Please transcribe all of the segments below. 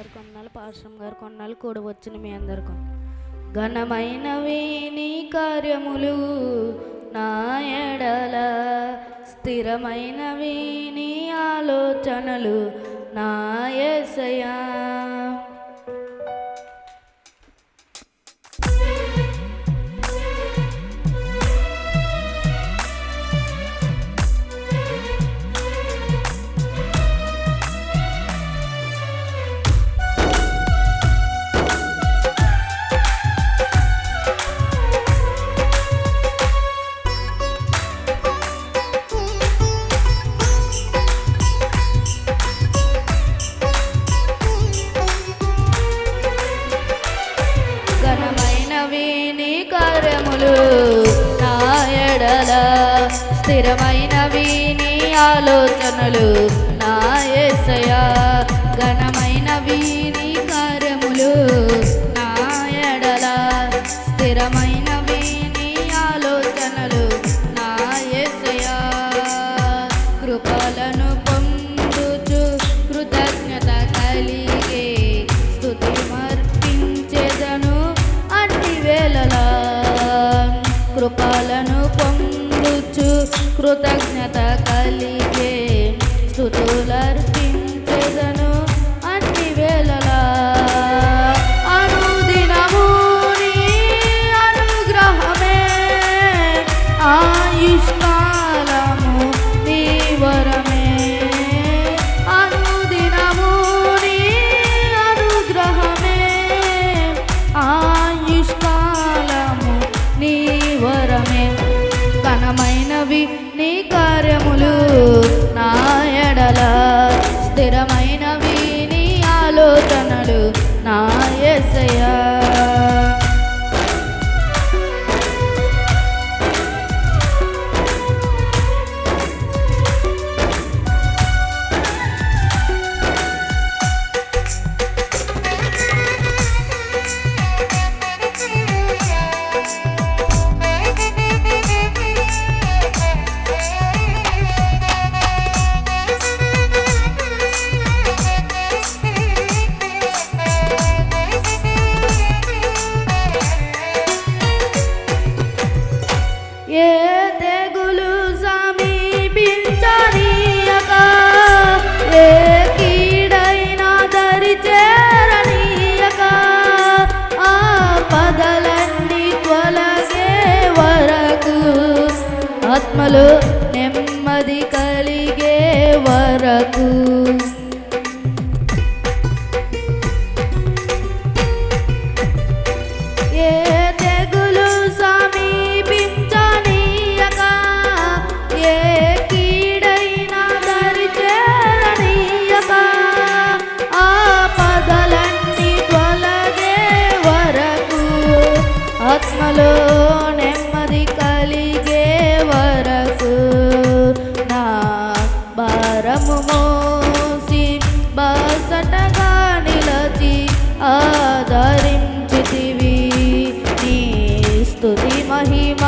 గారు కొన్నాళ్ళు పాశ్రం గారు కొన్నాళ్ళు కూడా వచ్చిన మీ అందరికీ ఘనమైనవి నీ కార్యములు నా ఎడల స్థిరమైనవి నీ ఆలోచనలు నా ఎసయా స్థిరమైనవి నీ ఆలోచనలు. doesn't స్థిరమైనవి నీ ఆలోచనలు నా ఎసయా ఆత్మలో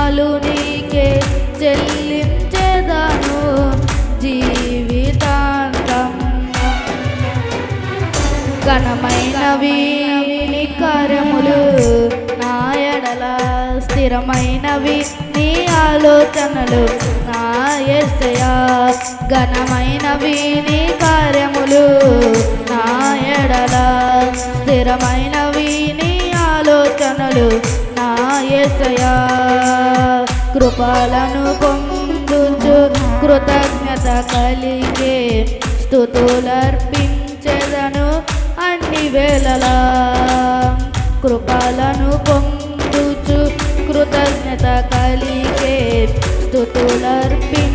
మహిమలు నీకే చెల్లించేదాను జీవితాంతం. ఘనమైనవి నీ కార్యములు నా ఎడల స్థిరమైనవి నీ ఆలోచనలు నా యేసయ్యా ఘనమైనవి నీ కార్యములు నా ఎడల స్థిరమైనవి నీ ఆలోచనలు ఏసయా యేసయ్యా కృపలను పొందుచు కృతజ్ఞత కలిగే స్థుతులర్పించదను అన్ని వేళలా. కృపలను పొందుచు కృతజ్ఞత కలిగే స్థుతులర్పించ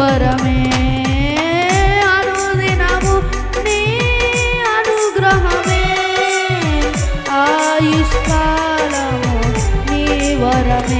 వరమే అనుదినము నీ అనుగ్రహమే. ఆయుష్కాలము నీ వరమే.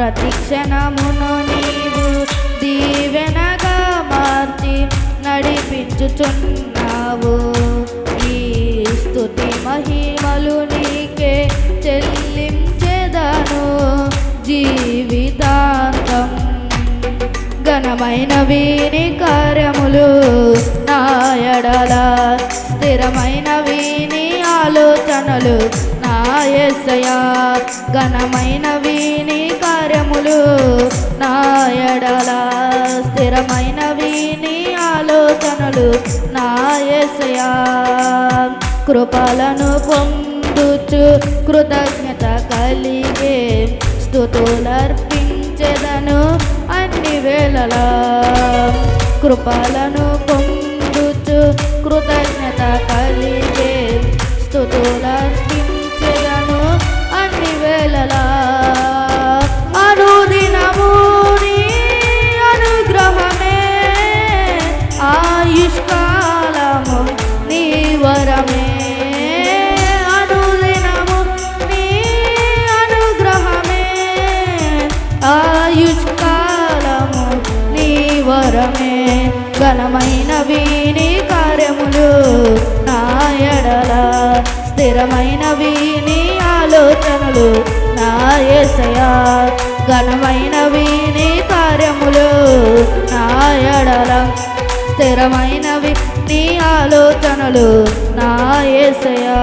ప్రతిక్షణమును నీవు దీవెనగా మార్చి నడిపించుచున్నావు. ఈ స్థుతి మహిమలు నీకే చెల్లించెదను. జీవితాంతం ఘనమైన వీని కార్యములు. నాయడల స్థిరమైన వీని ఆలోచనలు. నా ఎస్సయా ఘనమైన వీని కార్యములు నాయడలా స్థిరమైన వీని ఆలోచనలు నా కృపలను పొందుచు కృతజ్ఞత కలిగే స్థుతులర్పించెదను అన్ని వేళలా. కృపలను పొందుచు కృతజ్ఞత కలిగే స్థుతులర్పి కార్యములు నా ఏసయా ఘనమైన నీ కార్యములు నా ఎడల. స్థిరమైనవి నీ ఆలోచనలు నా ఏసయా